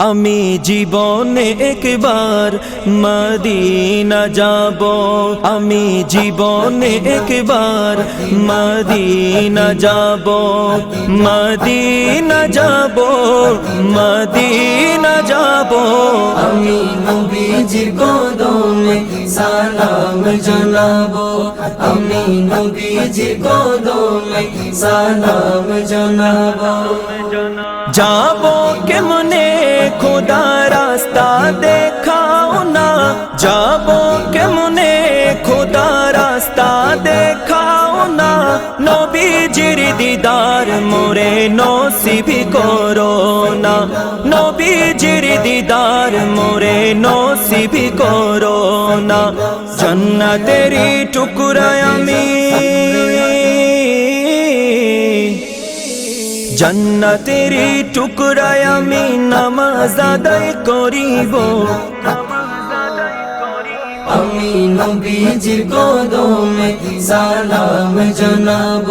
আমি জীবনে একবার মদিনা যাব। আমি জীবনে একবার মদিনা যাব। মদিনা যাব মদিনা যাব। আমি নবীজির কদমে সালাম জানাব। আমি নবীজির কদমে সালাম জানাব। যাব কেমনে খোদা রাস্তা দেখাও না। যাব কেমনে? খোদা রাস্তা দেখাও না। নবীজির দিদার মোরে নসিবি করো না। নবীজির দিদার মোরে নসিবি করো না। জন্নতেরি টুকরায় আমি। জন্নতেরি টুকরায় আমি নামাজ আদায় করিব। আমি নবীজির কদমে সালাম জানাব।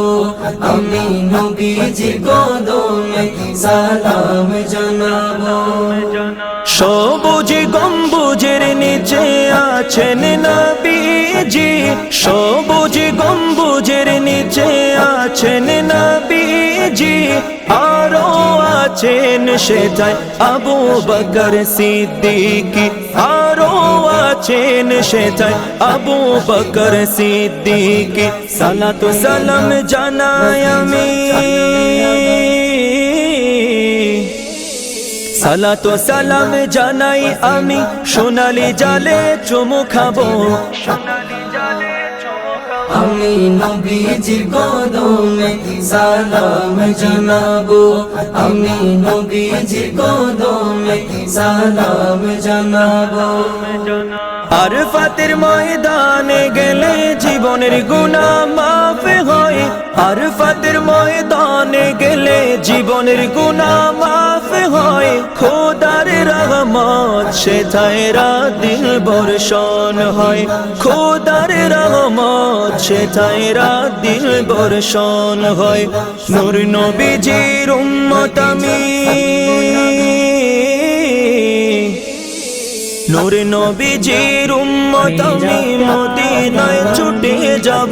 আমি নবীজির কদমে সালাম জানাব। সবুজ গম্বুজের নিচে আছেন নবীজি। সবুজ গম্বুজের নিচে আছেন নবীজি আরও আছেন সেটাই আবু বকর সিদ্দিকি। আরও আছেন সেটাই আবু বকর সিদ্দিকি। সালাতু সালাম জানাই আমি। সালাতু সালাম জানাই আমি। সোনালি জালে চুমু খাব। আমি নবীজির কদমে সালাম জানাব আমি নবীজির কদমে সালাম জানাব আর ফাতের ময়দানে গেলে জীবনের গুণা মাফ হয়। আর ফাতের ময়দানে গেলে জীবনের গুণা রহমত সেথায় দিল বর্ষণ হয়। খোদার রহমত সেথায় দিল বর্ষণ হয়। নূর নবীজির উম্মত আমি। নূর নবীজির উম্মত আমি। মদিনায় ছুটে যাব।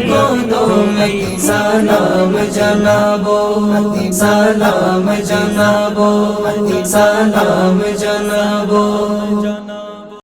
কদমে সালাম জানাব সালাম জানাব সালাম জানাব